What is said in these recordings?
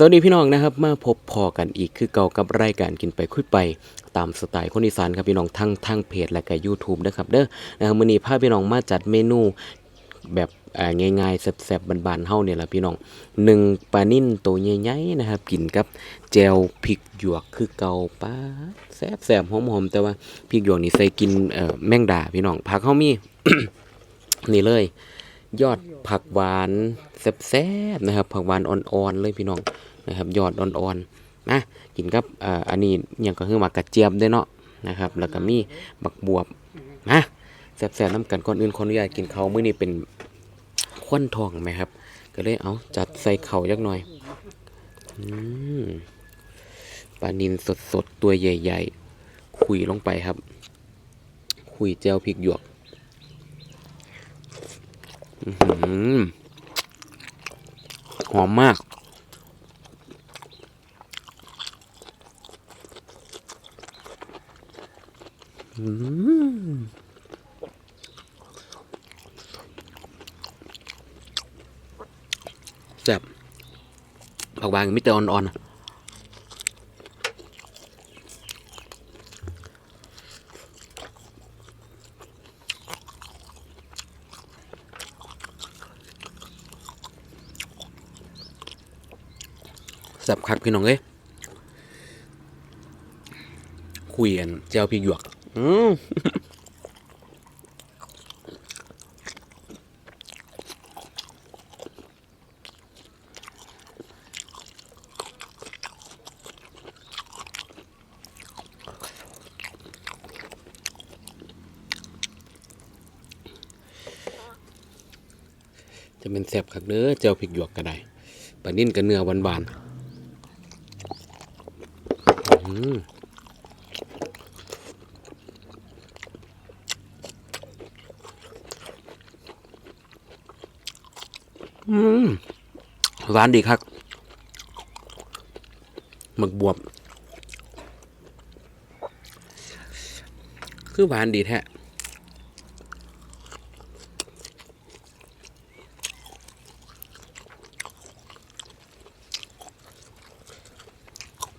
สวัสดีพี่น้องนะครับ มาพบพอกันอีกคือเก่ากับรายการกินไปคุยไป ตามสไตล์คนอีสานครับพี่น้องทั้งทั้งเพจและก็ YouTube นะครับเด้อนะครับมื้อนี้พาพี่น้องมาจัดเมนูแบบง่ายๆแซ่บๆบานๆเฮาเนี่ยแหละพี่น้องหนึ่งปลานิ่นตัวใหญ่ๆนะครับกินกับแจวพริกหยวกคือเก่าป้าแซ่บๆหอมๆแต่ว่าพริกหยวกนี่ใส่กินแมงดาพี่น้องผักเฮามีนี่เลย ยอดผักหวานแซ่บๆนะครับผักหวานอ่อนๆเลยพี่น้อง นะครับยอดอ่อนๆนะกินกับอ,อันนี้อยังก็คือหมักกระเจี๊ยบด้วยเนาะนะครับแล้วก็มีบักบวบนะแซ่บๆน้ำกันก่อนอื่นขออนุญาตกินเขามื้อนี้เป็นควนทองไหมครับ ก็เลยเอาจัดใส่เข่ายักหน่อยอปลานินสดๆ ตัวใหญ่ๆ คุยลงไปครับ คุยเจลพริกหยวกหอมมาก แซ่บผักบางมิเตอร์อ่อนๆอะแซ่บคักพี่น้องเอ้ยคุยกันเจ้าพริกหยวก อืมจะเป็นแซ่บคักเด้อเจ้าพริกหยวกก็ได้ปลานิ่นกับเนื้อหวานๆอืม หวานดีครับหมึกบวบ คือหวานดีแท้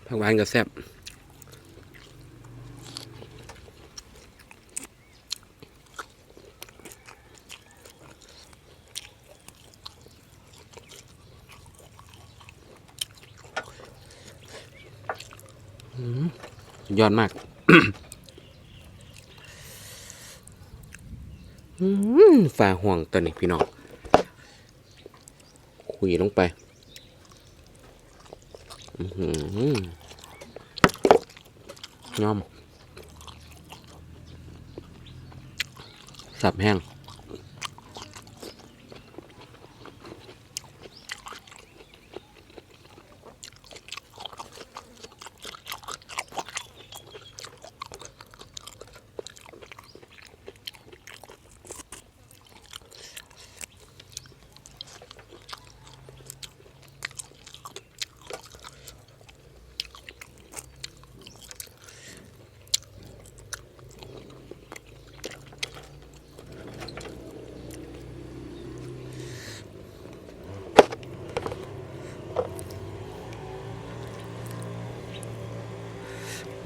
ผักหวานกับแซ่บอืม ยอดมากฝ่าห่วงตัวนี้พี่น้องคุยลงไปยอมสับแห้ง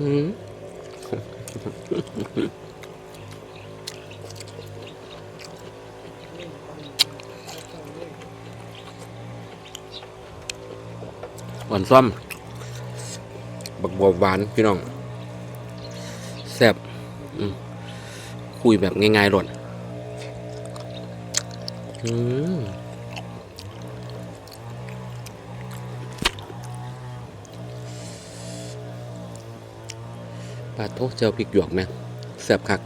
อืมหวานซ้อม บักบวบหวาน พี่น้อง แซ่บอืมคุยแบบง่ายๆหล่นอืม ปลาโทเจียวพริกหยวกไหมแซ่บคัก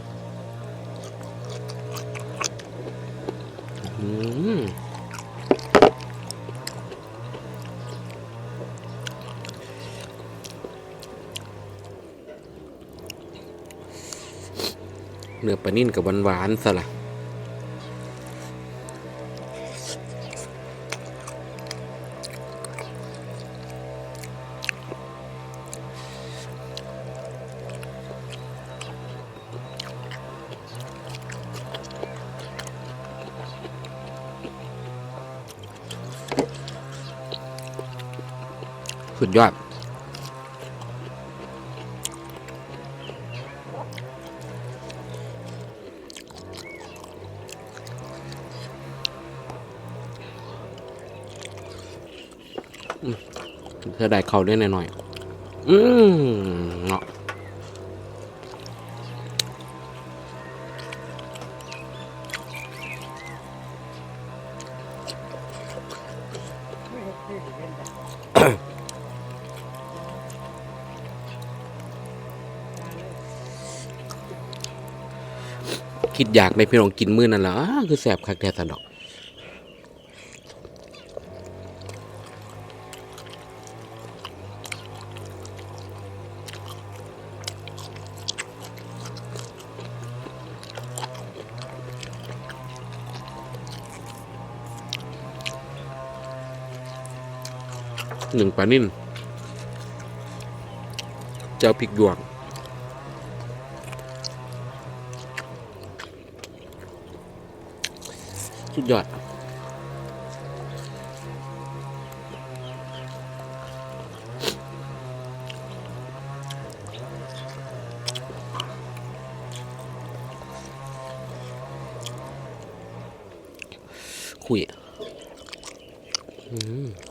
เนื้อปลานิ่นกับหวานๆสละ ดยอด เธอได้เขาด้วยหน่อยๆอืมเนาะ คิดอยากในพี่น้องกินมื้อนั่นล่ะอ้าคือแสบคักแท้ตะดอกหนึ่งปลานิ่นเจ้าพริกหยวก สุดยอดคุยอืม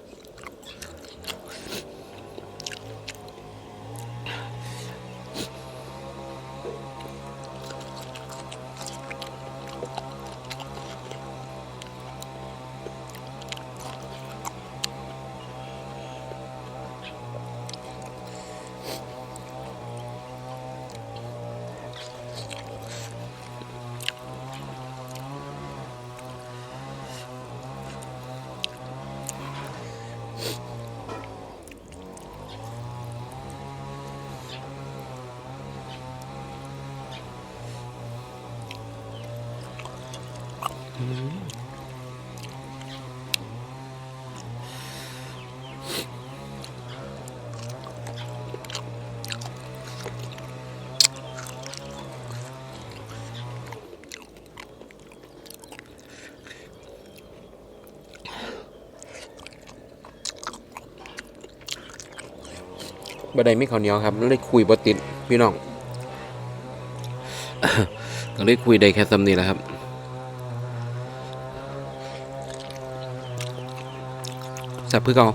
บ่ได้มีข้าวเหนียวครับเลยคุยบ่ติดพี่น้องก็เลยคุยได้แค่ซ้ำนี้แหละครับสับเพื่อเก่า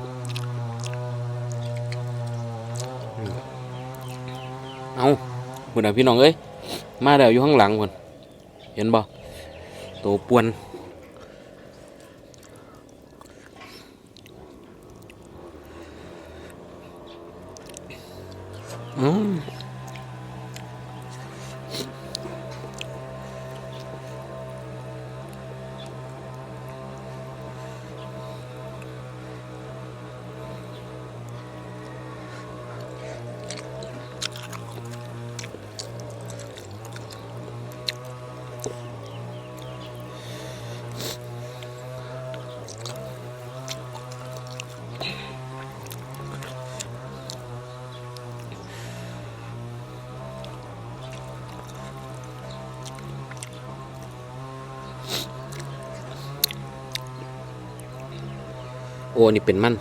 เอาคุนน่ะพี่น้องเอ้ยมาแล้วอยู่ข้างหลังคนเห็นบ่ตัวป่วน อื โอ้นี่เป็นมัน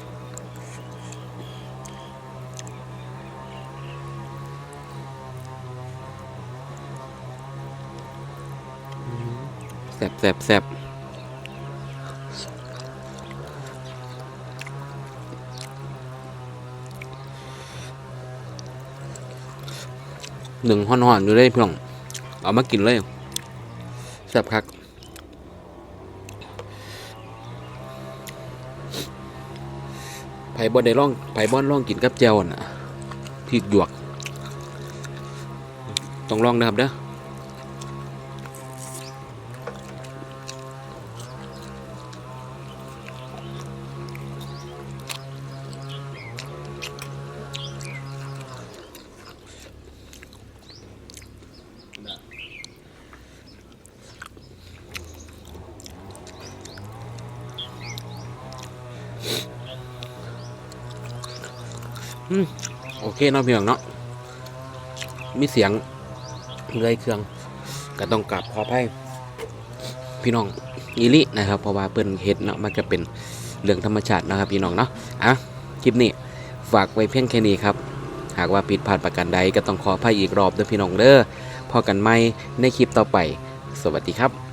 แสบแสบแสบหนึ่งห่อนๆอยู่เลยพี่น้อง เอามากินเลยแสบคัก บอนได้ล่องไผ่บอนล่องกินกับแจวน่ะพริกหยวก ต้องลองนะครับเด้อ โอเคเนาะพี่น้องเนาะมีเสียงเลยเครื่องก็ต้องกลับขออภัยพี่น้องอีลินะครับ เพราะว่าเปิ้นเฮ็ดเนาะมันจะเป็นเรื่องธรรมชาตินะครับ พี่น้องเนาะอะคลิปนี้ฝากไว้เพียงแค่นี้ครับ หากว่าผิดพลาดประการใดก็ต้องขออภัยอีกรอบด้อพี่น้องเด้อพอกันไหมในคลิปต่อไป สวัสดีครับ